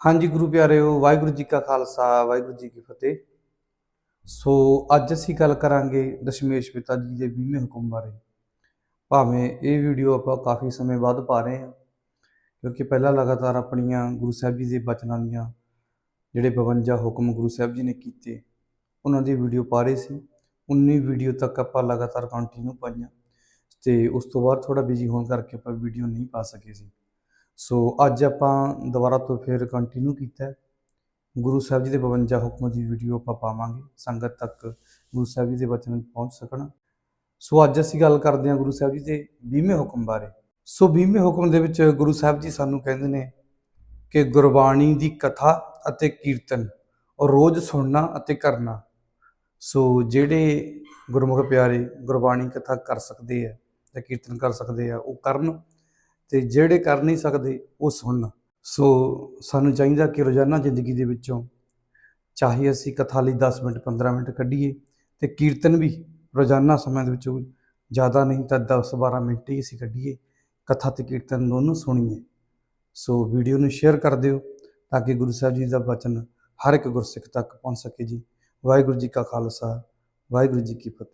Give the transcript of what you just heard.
ਹਾਂਜੀ ਗੁਰੂ ਪਿਆਰਿਓ, ਵਾਹਿਗੁਰੂ ਜੀ ਕਾ ਖਾਲਸਾ, ਵਾਹਿਗੁਰੂ ਜੀ ਕੀ ਫਤਿਹ। ਸੋ ਅੱਜ ਅਸੀਂ ਗੱਲ ਕਰਾਂਗੇ ਦਸ਼ਮੇਸ਼ ਪਿਤਾ ਜੀ ਦੇ 20ਵੇਂ ਹੁਕਮ ਬਾਰੇ। ਭਾਵੇਂ ਇਹ ਵੀਡੀਓ ਆਪਾਂ ਕਾਫੀ ਸਮੇਂ ਬਾਅਦ ਪਾ ਰਹੇ ਹਾਂ, ਕਿਉਂਕਿ ਪਹਿਲਾਂ ਲਗਾਤਾਰ ਆਪਣੀਆਂ ਗੁਰੂ ਸਾਹਿਬ ਜੀ ਦੇ ਬਚਨਾਂ ਦੀਆਂ ਜਿਹੜੇ 52 ਹੁਕਮ ਗੁਰੂ ਸਾਹਿਬ ਜੀ ਨੇ ਕੀਤੇ, ਉਹਨਾਂ ਦੀ ਵੀਡੀਓ ਪਾ ਰਹੇ ਸੀ। 19 ਵੀਡੀਓ ਤੱਕ ਆਪਾਂ ਲਗਾਤਾਰ ਕੰਟੀਨਿਊ ਪਾਈਆਂ ਤੇ ਉਸ ਤੋਂ ਬਾਅਦ ਥੋੜਾ ਬਿਜ਼ੀ ਹੋਣ ਕਰਕੇ ਆਪਾਂ ਵੀਡੀਓ ਨਹੀਂ ਪਾ ਸਕੇ ਸੀ। ਸੋ ਅੱਜ ਆਪਾਂ ਦੁਬਾਰਾ ਤੋਂ ਫਿਰ ਕੰਟੀਨਿਊ ਕੀਤਾ ਗੁਰੂ ਸਾਹਿਬ ਜੀ ਦੇ 52 ਹੁਕਮਾਂ ਦੀ ਵੀਡੀਓ ਆਪਾਂ ਪਾਵਾਂਗੇ, ਸੰਗਤ ਤੱਕ ਗੁਰੂ ਸਾਹਿਬ ਜੀ ਦੇ ਬਚਨ ਪਹੁੰਚ ਸਕਣ। ਸੋ ਅੱਜ ਅਸੀਂ ਗੱਲ ਕਰਦੇ ਹਾਂ ਗੁਰੂ ਸਾਹਿਬ ਜੀ ਦੇ 20ਵੇਂ ਹੁਕਮ ਬਾਰੇ। ਸੋ 20ਵੇਂ ਹੁਕਮ ਦੇ ਵਿੱਚ ਗੁਰੂ ਸਾਹਿਬ ਜੀ ਸਾਨੂੰ ਕਹਿੰਦੇ ਨੇ ਕਿ ਗੁਰਬਾਣੀ ਦੀ ਕਥਾ ਅਤੇ ਕੀਰਤਨ ਔਰ ਰੋਜ਼ ਸੁਣਨਾ ਅਤੇ ਕਰਨਾ। ਸੋ ਜਿਹੜੇ ਗੁਰਮੁਖ ਪਿਆਰੇ ਗੁਰਬਾਣੀ ਕਥਾ ਕਰ ਸਕਦੇ ਆ ਜਾਂ ਕੀਰਤਨ ਕਰ ਸਕਦੇ ਆ, ਉਹ ਕਰਨ। ਤੇ ਜਿਹੜੇ ਕਰ ਨਹੀਂ ਸਕਦੇ ਉਹ ਸੁਣਨ ਸੋ ਸਾਨੂੰ ਚਾਹੀਦਾ ਕਿ ਰੋਜ਼ਾਨਾ ਜ਼ਿੰਦਗੀ ਦੇ ਵਿੱਚੋਂ ਚਾਹੇ ਅਸੀਂ ਕਥਾ ਲਈ 10 ਮਿੰਟ 15 ਮਿੰਟ ਕੱਢੀਏ ਤੇ ਕੀਰਤਨ ਵੀ ਰੋਜ਼ਾਨਾ ਸਮੇਂ ਦੇ ਵਿੱਚੋਂ ਜ਼ਿਆਦਾ ਨਹੀਂ ਤਾਂ 10 12 ਮਿੰਟ ਹੀ ਅਸੀਂ ਕੱਢੀਏ, ਕਥਾ ਤੇ ਕੀਰਤਨ ਦੋਨੋਂ ਸੁਣੀਏ। ਸੋ ਵੀਡੀਓ ਨੂੰ ਸ਼ੇਅਰ ਕਰ ਦਿਓ ਤਾਂ ਕਿ ਗੁਰੂ ਸਾਹਿਬ ਜੀ ਦਾ ਬਚਨ ਹਰ ਇੱਕ ਗੁਰਸਿੱਖ ਤੱਕ ਪਹੁੰਚ ਸਕੇ ਜੀ। ਵਾਹਿਗੁਰੂ ਜੀ ਕਾ ਖਾਲਸਾ, ਵਾਹਿਗੁਰੂ ਜੀ ਕੀ ਫਤਿਹ।